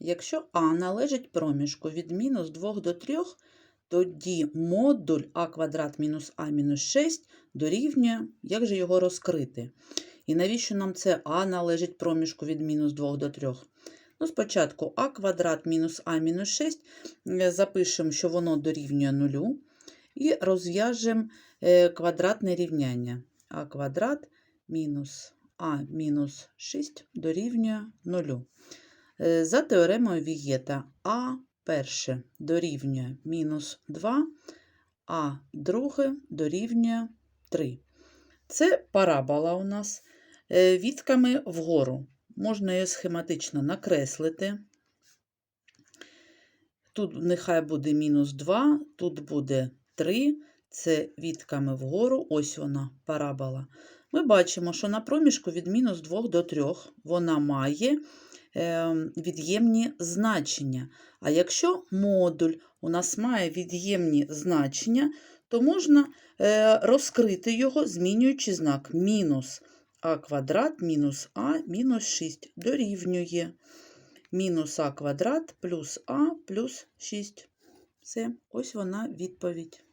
Якщо А належить проміжку від мінус 2 до 3, тоді модуль А квадрат мінус А мінус 6 дорівнює, як же його розкрити? І навіщо нам це А належить проміжку від мінус 2 до 3? Ну, Спочатку А квадрат мінус А мінус 6 е, запишемо, що воно дорівнює нулю, і розв'яжемо е, квадратне рівняння. А квадрат мінус А мінус 6 дорівнює 0. За теоремою Вієта А перше дорівнює мінус 2, а друге дорівнює 3. Це парабола у нас е, вітками вгору. Можна її схематично накреслити. Тут нехай буде мінус 2, тут буде 3. Це вітками вгору, ось вона парабола. Ми бачимо, що на проміжку від мінус 2 до 3 вона має е, від'ємні значення. А якщо модуль у нас має від'ємні значення, то можна е, розкрити його, змінюючи знак мінус а квадрат мінус а мінус 6 дорівнює мінус а квадрат плюс а плюс 6. Все, ось вона відповідь.